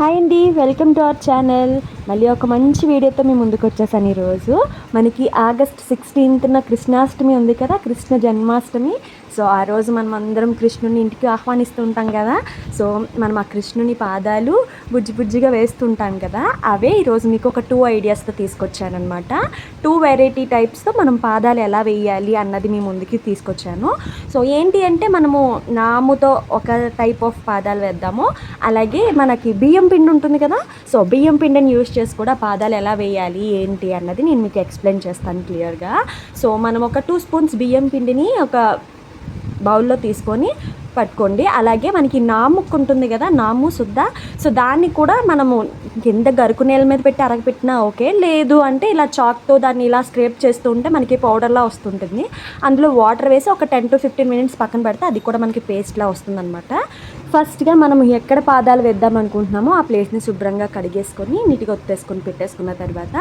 Hi అండి welcome to our channel. మళ్ళీ ఒక మంచి వీడియోతో మేము ముందుకు వచ్చేసాను ఈరోజు. మనకి ఆగస్ట్ సిక్స్టీన్త్న కృష్ణాష్టమి ఉంది కదా కృష్ణ జన్మాష్టమి. సో ఆ రోజు మనం అందరం కృష్ణుని ఇంటికి ఆహ్వానిస్తూ ఉంటాం కదా. సో మనం ఆ కృష్ణుని పాదాలు బుజ్జి బుజ్జిగా వేస్తుంటాం కదా. అవే ఈరోజు మీకు ఒక టూ ఐడియాస్తో తీసుకొచ్చానమాట టూ వెరైటీ టైప్స్తో మనం పాదాలు ఎలా వేయాలి అన్నది మీ ముందుకి తీసుకొచ్చాను. సో ఏంటి అంటే మనము నాముతో ఒక టైప్ ఆఫ్ పాదాలు వేద్దాము. అలాగే మనకి బియ్యం పిండి ఉంటుంది కదా. సో బియ్యం పిండిని యూస్ చేసి కూడా పాదాలు ఎలా వేయాలి ఏంటి అన్నది నేను మీకు ఎక్స్ప్లెయిన్ చేస్తాను క్లియర్గా సో మనం ఒక టూ స్పూన్స్ బియ్యం పిండిని ఒక బౌల్లో తీసుకొని పట్టుకోండి. అలాగే మనకి నాముక్కు ఉంటుంది కదా నాము శుద్ధ సో దాన్ని కూడా మనము కింద గరుకు నేల మీద పెట్టి అరగపెట్టినా ఓకే. లేదు అంటే ఇలా చాక్తో దాన్ని ఇలా స్క్రేప్ చేస్తూ ఉంటే మనకి పౌడర్లా వస్తుంటుంది. అందులో వాటర్ వేసి ఒక టెన్ టు ఫిఫ్టీన్ మినిట్స్ పక్కన పెడితే అది కూడా మనకి పేస్ట్లా వస్తుందన్నమాట. ఫస్ట్గా మనం ఎక్కడ పాదాలు వేద్దాం అనుకుంటున్నామో ఆ ప్లేస్ని శుభ్రంగా కడిగేసుకొని నీట్గా ఒత్తేసుకొని పెట్టేసుకున్న తర్వాత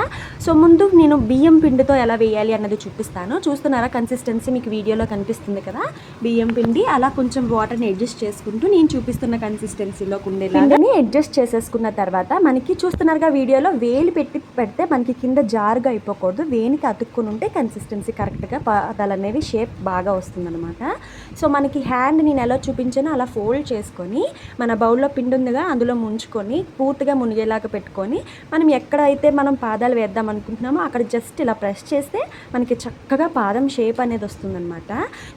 సో ముందు నేను బియ్యం పిండితో ఎలా వేయాలి అన్నది చూపిస్తాను. చూస్తున్నారా కన్సిస్టెన్సీ మీకు వీడియోలో కనిపిస్తుంది కదా? బియ్యం పిండి అలా కొంచెం వాటర్ని అడ్జస్ట్ చేసుకుంటూ నేను చూపిస్తున్న కన్సిస్టెన్సీలో ఉండేలాగాని అడ్జస్ట్ చేసేసుకున్న తర్వాత మనకి చూస్తున్నారుగా వీడియోలో వేలు పెట్టి పెడితే మనకి కింద జారుగా అయిపోకూడదు. వేనికి అతుక్కుని ఉంటే కన్సిస్టెన్సీ కరెక్ట్గా పాదాలు అనేవి షేప్ బాగా వస్తుందన్నమాట. సో మనకి హ్యాండ్ నేను ఎలా చూపించానో అలా ఫోల్డ్ చేసుకుని మన బౌల్లో పిండి ఉందిగా అందులో ముంచుకొని పూర్తిగా మునిగేలాగా పెట్టుకొని మనం ఎక్కడైతే మనం పాదాలు వేద్దాం అనుకుంటున్నామో అక్కడ జస్ట్ ఇలా ప్రెస్ చేస్తే మనకి చక్కగా పాదం షేప్ అనేది వస్తుందన్నమాట.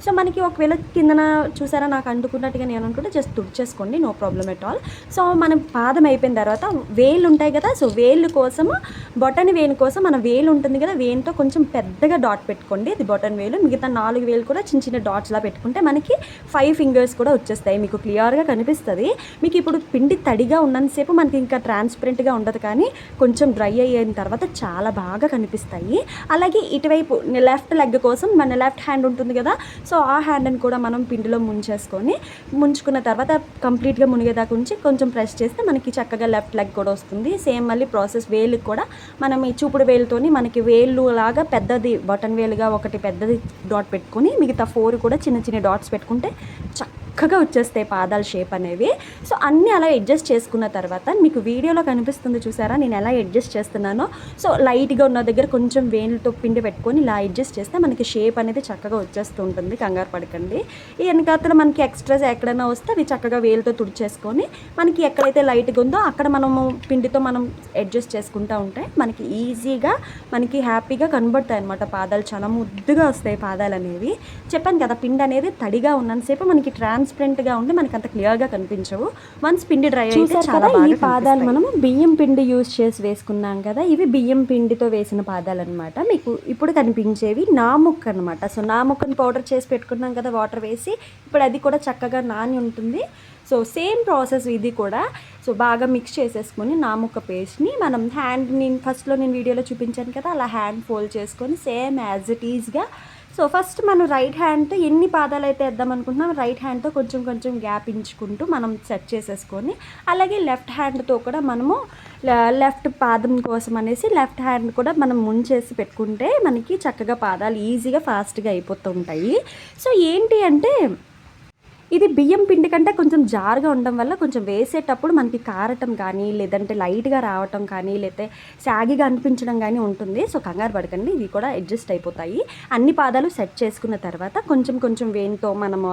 సో మనకి ఒకవేళ కిందన చూసారా నాకు అంటుకున్నట్టుగా నేను అనుకుంటే just తుడిచేసుకోండి no problem at all so మనం పాదం అయిపోయిన తర్వాత వేళ్ళు ఉంటాయి కదా సో వేళ్ళు కోసం బొటన్ వేలు కోసం మన వేలు ఉంటుంది కదా వేలుతో కొంచెం పెద్దగా డాట్ పెట్టుకోండి. ఇది బొటన్ వేలు మిగతా నాలుగు వేలు కూడా చిన్న చిన్న డాట్స్లా పెట్టుకుంటే మనకి ఫైవ్ ఫింగర్స్ కూడా వచ్చేస్తాయి. మీకు క్లియర్గా కనిపిస్తుంది. మీకు ఇప్పుడు పిండి తడిగా ఉన్నంతసేపు మనకి ఇంకా ట్రాన్స్పరెంట్గా ఉండదు కానీ కొంచెం డ్రై అయిన తర్వాత చాలా బాగా కనిపిస్తాయి. అలాగే ఇటువైపు లెఫ్ట్ లెగ్ కోసం మన లెఫ్ట్ హ్యాండ్ ఉంటుంది కదా సో ఆ హ్యాండ్ని కూడా మనం పిండిలో ముంచేసుకొని ముంచుకున్న తర్వాత కంప్లీట్గా మునిగేదాకా ఉంచి కొంచెం ప్రెస్ చేస్తే మనకి చక్కగా లెఫ్ట్ లెగ్ కూడా వస్తుంది. సేమ్ మళ్ళీ ప్రాసెస్ వేలుకి కూడా మనం ఈ చూపుడు వేలుతోని మనకి వేలు లాగా పెద్దది బటన్ వేలుగా ఒకటి పెద్దది డాట్ పెట్టుకొని మిగతా ఫోర్ కూడా చిన్న చిన్న డాట్స్ పెట్టుకుంటే చక్క చక్కగా వచ్చేస్తాయి పాదాల షేప్ అనేవి. సో అన్నీ అలా అడ్జస్ట్ చేసుకున్న తర్వాత మీకు వీడియోలో కనిపిస్తుంది చూసారా? నేను ఎలా అడ్జస్ట్ చేస్తున్నానో. సో లైట్గా ఉన్న దగ్గర కొంచెం వేణులతో పిండి పెట్టుకొని ఇలా అడ్జస్ట్ చేస్తే మనకి షేప్ అనేది చక్కగా వచ్చేస్తూ ఉంటుంది. కంగారు పడకండి. ఈ వెనకాతల మనకి ఎక్స్ట్రాస్ ఎక్కడైనా వస్తే అవి చక్కగా వేలుతో తుడిచేసుకొని మనకి ఎక్కడైతే లైట్గా ఉందో అక్కడ మనము పిండితో మనం అడ్జస్ట్ చేసుకుంటూ ఉంటే మనకి ఈజీగా మనకి హ్యాపీగా కనబడతాయి అనమాట పాదాలు. చాలా ముద్దుగా వస్తాయి పాదాలు అనేవి. చెప్పాను కదా పిండి అనేది తడిగా ఉన్నంతసేపు మనకి ట్రాన్స్ ట్రాన్స్పరెంట్గా ఉండి మనకి అంత క్లియర్గా కనిపించవు. వన్స్ పిండి డ్రై అయితే చాలా బాగా పాదాలు మనము బియ్యం పిండి యూస్ చేసి వేసుకున్నాం కదా ఇవి బియ్యం పిండితో వేసిన పాదాలు అనమాట మీకు ఇప్పుడు కనిపించేవి నాముక్ అనమాట సో నాముక్కని పౌడర్ చేసి పెట్టుకున్నాం కదా వాటర్ వేసి ఇప్పుడు అది కూడా చక్కగా నాని ఉంటుంది. సో సేమ్ ప్రాసెస్ ఇది కూడా. సో బాగా మిక్స్ చేసేసుకొని నాముక్క పేస్ట్ని మనం హ్యాండ్ నేను ఫస్ట్లో నేను వీడియోలో చూపించాను కదా అలా హ్యాండ్ ఫోల్డ్ చేసుకొని సేమ్ యాజ్ ఇట్ ఈజ్గా సో ఫస్ట్ మనం రైట్ హ్యాండ్తో ఎన్ని పాదాలు అయితే వేద్దాం అనుకుంటున్నాం రైట్ హ్యాండ్తో కొంచెం కొంచెం గ్యాప్ ఇంచుకుంటూ మనం సెట్ చేసేసుకొని అలాగే లెఫ్ట్ హ్యాండ్తో కూడా మనము లెఫ్ట్ పాదం కోసం అనేసి లెఫ్ట్ హ్యాండ్ కూడా మనం ముంచేసి పెట్టుకుంటే మనకి చక్కగా పాదాలు ఈజీగా ఫాస్ట్గా అయిపోతూ ఉంటాయి. సో ఏంటి అంటే ఇది బియ్యం పిండి కంటే కొంచెం జారుగా ఉండడం వల్ల కొంచెం వేసేటప్పుడు మనకి కారటం కానీ లేదంటే లైట్గా రావటం కానీ లేతే సాగిగా అనిపించడం కానీ ఉంటుంది. సో కంగారు పడకండి. ఇవి కూడా అడ్జస్ట్ అయిపోతాయి. అన్ని పాదాలు సెట్ చేసుకున్న తర్వాత కొంచెం కొంచెం వేనితో మనము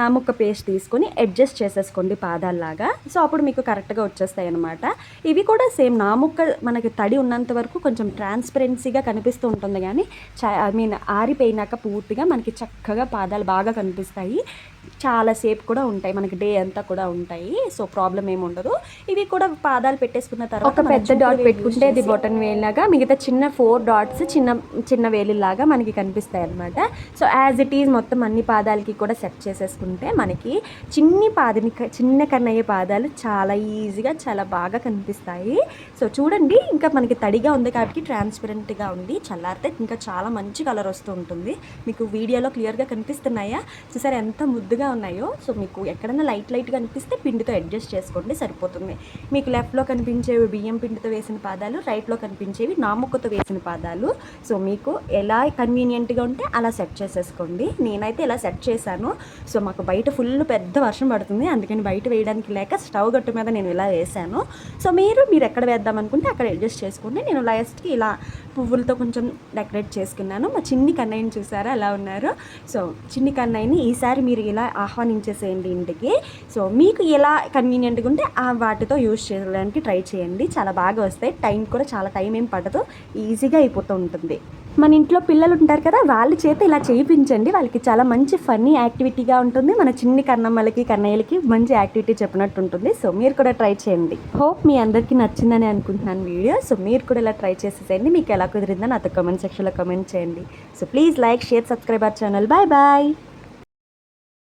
నాముక్క పేస్ట్ తీసుకొని అడ్జస్ట్ చేసేసుకోండి పాదాల్లాగా. సో అప్పుడు మీకు కరెక్ట్గా వచ్చేస్తాయి అనమాట ఇవి కూడా సేమ్ నాముక్క మనకి తడి ఉన్నంత వరకు కొంచెం ట్రాన్స్పరెన్సీగా కనిపిస్తూ ఉంటుంది. కానీ ఐ మీన్ ఆరిపోయినాక పూర్తిగా మనకి చక్కగా పాదాలు బాగా కనిపిస్తాయి. చాలా సేపు కూడా ఉంటాయి. మనకి డే అంతా కూడా ఉంటాయి. సో ప్రాబ్లం ఏమి ఉండదు. ఇవి కూడా పాదాలు పెట్టేసుకున్న తర్వాత ఒక పెద్ద డాట్ పెట్టుకుంటే ఇది బొటన్ వేలిలాగా మిగతా చిన్న ఫోర్ డాట్స్ చిన్న చిన్న వేలిలాగా మనకి కనిపిస్తాయి అనమాట సో యాజ్ ఇట్ ఈజ్ మొత్తం అన్ని పాదాలకి కూడా సెట్ చేసేసుకుంటే మనకి చిన్ని పాదని చిన్న కన్నయ్య పాదాలు చాలా ఈజీగా చాలా బాగా కనిపిస్తాయి. సో చూడండి ఇంకా మనకి తడిగా ఉంది కాబట్టి ట్రాన్స్పరెంట్గా ఉంది. చల్లారితే ఇంకా చాలా మంచి కలర్ వస్తూ ఉంటుంది. మీకు వీడియోలో క్లియర్గా కనిపిస్తున్నాయా? చూసారు ఎంత ముద్దుగా ఉన్నాయో సో మీకు ఎక్కడైనా లైట్ లైట్గా అనిపిస్తే పిండితో అడ్జస్ట్ చేసుకోండి సరిపోతుంది. మీకు లెఫ్ట్లో కనిపించేవి బియ్యం పిండితో వేసిన పాదాలు రైట్లో కనిపించేవి నాముక్కతో వేసిన పాదాలు. సో మీకు ఎలా కన్వీనియంట్గా ఉంటే అలా సెట్ చేసేసుకోండి. నేనైతే ఇలా సెట్ చేశాను. సో మాకు బయట ఫుల్ పెద్ద వర్షం పడుతుంది. అందుకని బయట వేయడానికి లేక స్టవ్ గట్టు మీద నేను ఇలా వేసాను సో మీరు మీరు ఎక్కడ వేద్దాం అనుకుంటే అక్కడ అడ్జస్ట్ చేసుకోండి. నేను లాస్ట్కి ఇలా పువ్వులతో కొంచెం డెకరేట్ చేసుకున్నాను. మా చిన్ని కన్నయ్యని చూసారా? ఎలా ఉన్నారు? సో చిన్ని కన్నయ్యని ఈసారి మీరు ఇలా ఆహ్వానించేసేయండి ఇంటికి. సో మీకు ఎలా కన్వీనియంట్గా ఉంటే ఆ వాటితో యూజ్ చేయడానికి ట్రై చేయండి. చాలా బాగా వస్తాయి. టైం కూడా చాలా టైం ఏం పడదు. ఈజీగా అయిపోతూ ఉంటుంది. మన ఇంట్లో పిల్లలు ఉంటారు కదా వాళ్ళ చేత ఇలా చేయించండి. వాళ్ళకి చాలా మంచి ఫన్నీ యాక్టివిటీగా ఉంటుంది. మన చిన్ని కన్నమ్మలకి కన్నయ్యలకి మంచి యాక్టివిటీ చెప్పినట్టు ఉంటుంది. సో మీరు కూడా ట్రై చేయండి. హోప్ మీ అందరికీ నచ్చిందని అనుకుంటున్నాను వీడియో. సో మీరు కూడా ఇలా ట్రై చేసేసేయండి. మీకు ఎలా కుదిరిందో నాతో కమెంట్ సెక్షన్లో కమెంట్ చేయండి. So please like share subscribe our channel. Bye bye.